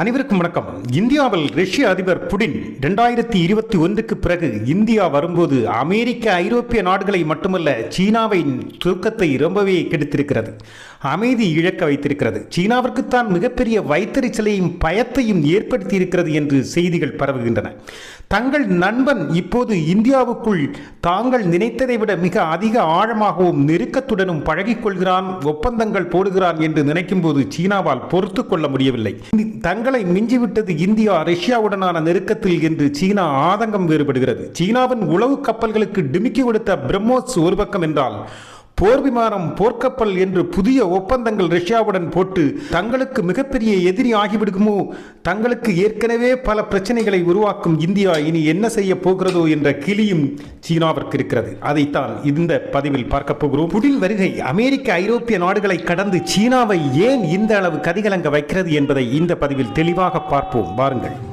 அனைவருக்கும் வணக்கம். இந்தியாவில் ரஷ்ய அதிபர் புடின் ரெண்டாயிரத்தி இருபத்தி ஒன்றுக்கு பிறகு இந்தியா வரும்போது அமெரிக்க ஐரோப்பிய நாடுகளை மட்டுமல்ல சீனாவின் துக்கத்தை ரொம்பவே கெடுத்திருக்கிறது. அமைதி இழக்க வைத்திருக்கிறது. சீனாவிற்குத்தான் மிகப்பெரிய வைத்தறிச்சலையும் பயத்தையும் ஏற்படுத்தி இருக்கிறது என்று செய்திகள் பரவுகின்றன. தங்கள் நண்பன் இப்போது இந்தியாவுக்குள் தாங்கள் நினைத்ததை விட மிக அதிக ஆழமாகவும் நெருக்கத்துடனும் பழகிக்கொள்கிறான் ஒப்பந்தங்கள் போடுகிறான் என்று நினைக்கும் போது சீனாவால் பொறுத்து கொள்ள முடியவில்லை. கண்களை மிஞ்சிவிட்டது இந்தியா ரஷ்யாவுடனான நெருக்கத்தில் என்று சீனா ஆதங்கம் வேறுபடுகிறது. சீனாவின் உளவு கப்பல்களுக்கு டிமிக்கி கொடுத்த பிரம்மோஸ் ஒரு பக்கம் என்றால் போர் விமானம் போர்க்கப்பல் என்று புதிய ஒப்பந்தங்கள் ரஷ்யாவுடன் போட்டு தங்களுக்கு மிகப்பெரிய எதிரி ஆகிவிடுமோ தங்களுக்கு ஏற்கனவே பல பிரச்சனைகளை உருவாக்கும் இந்தியா இனி என்ன செய்ய போகிறதோ என்ற கிளியும் சீனாவிற்கு இருக்கிறது. அதைத்தான் இந்த பதிவில் பார்க்க போகிறோம். புடின் வருகை அமெரிக்க ஐரோப்பிய நாடுகளை கடந்து சீனாவை ஏன் இந்த அளவு கதிகலங்க வைக்கிறது என்பதை இந்த பதிவில் தெளிவாக பார்ப்போம். வாருங்கள்.